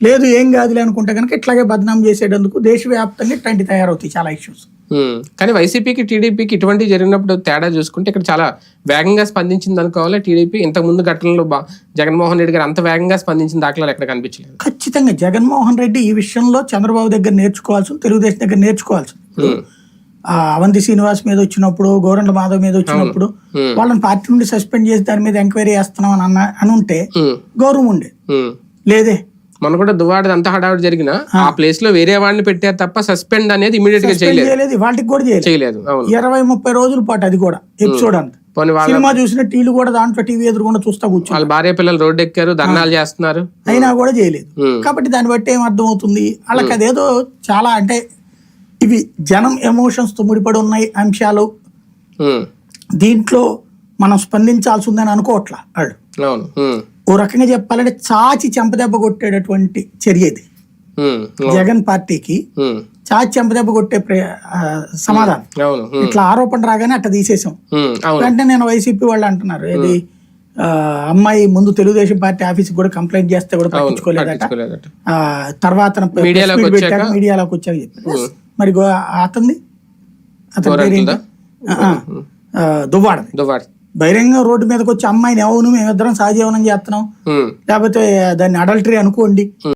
లేదు ఏం కాదులే అనుకుంటే కనుక ఇట్లాగే బదనాం చేసేటందుకు దేశవ్యాప్తంగా ఇట్లాంటి తయారవుతాయి చాలా ఇష్యూస్. కానీ వైసీపీకి టీడీపీకి ఇటువంటి జరిగినప్పుడు తేడా చూసుకుంటే ఇక్కడ చాలా వేగంగా స్పందించింది అనుకోవాలి టీడీపీ ఇంతకు ముందు ఘటనలో జగన్మోహన్ రెడ్డి గారు అంత వేగంగా స్పందించిన దాఖలాలు ఎక్కడ కనిపించలేదు ఖచ్చితంగా జగన్మోహన్ రెడ్డి ఈ విషయంలో చంద్రబాబు దగ్గర నేర్చుకోవాల్సింది తెలుగుదేశం దగ్గర నేర్చుకోవాల్సింది అవంతి శ్రీనివాస్ మీద వచ్చినప్పుడు గోరంట్ల మాధవ్ మీద వచ్చినప్పుడు. వాళ్ళని పార్టీ నుండి సస్పెండ్ చేసి దాని మీద ఎంక్వైరీ చేస్తున్నాం అని అన్న అని ఉంటే. గౌరవం ఉండే. లేదే మొన్న కూడా దువాడది అంత హడావుడి జరిగిన ఆ. ప్లేస్లో వేరే వాడిని పెట్టారు తప్ప సస్పెండ్ అనేది ఇమీడియట్గా చేయలేదు. వాటికి కూడా చేయలేదు. ఇరవై ముప్పై రోజుల పాటు అది కూడా ఎపిసోడ్ అంతా. సినిమా చూసిన టీలు కూడా దాంట్లో టీవీ ఎదురుకుండా చూస్తా కూర్చో వాళ్ళ భార్య పిల్లలు రోడ్డు ఎక్కారు ధర్నాలు చేస్తున్నారు. అయినా కూడా చేయలేదు. కాబట్టి దాన్ని బట్టి ఏం అర్థమవుతుంది వాళ్ళకి అదేదో చాలా అంటే ఇవి జనం ఎమోషన్స్తో ముడిపడి ఉన్నాయి అంశాలు. దీంట్లో మనం స్పందించాల్సి ఉందని అనుకోవట్లా వాళ్ళు. ఓ రకంగా చెప్పాలంటే చాచి చెంపదెబ్బ కొట్టేటటువంటి చర్య ఇది. జగన్ పార్టీకి. చాచి చెంపదెబ్బ కొట్టే సమాధానం. ఇట్లా ఆరోపణ రాగానే అట్ట తీసేసాం. వెంటనే నేను వైసీపీ వాళ్ళు అంటున్నారు. ఇది అమ్మాయి ముందు తెలుగుదేశం పార్టీ ఆఫీస్ కూడా కంప్లైంట్ చేస్తే కూడా పట్టించుకోలేదట. తర్వాత మీడియాలోకి వచ్చాక? మరి అతనిది? అతని పేరు ఏంటి? బహిరంగ రోడ్డు మీదకి వచ్చి అమ్మాయిని అవును మేమిద్దరం సహజీవనం చేస్తున్నాం. లేకపోతే దాన్ని అడల్టరీ అనుకోండి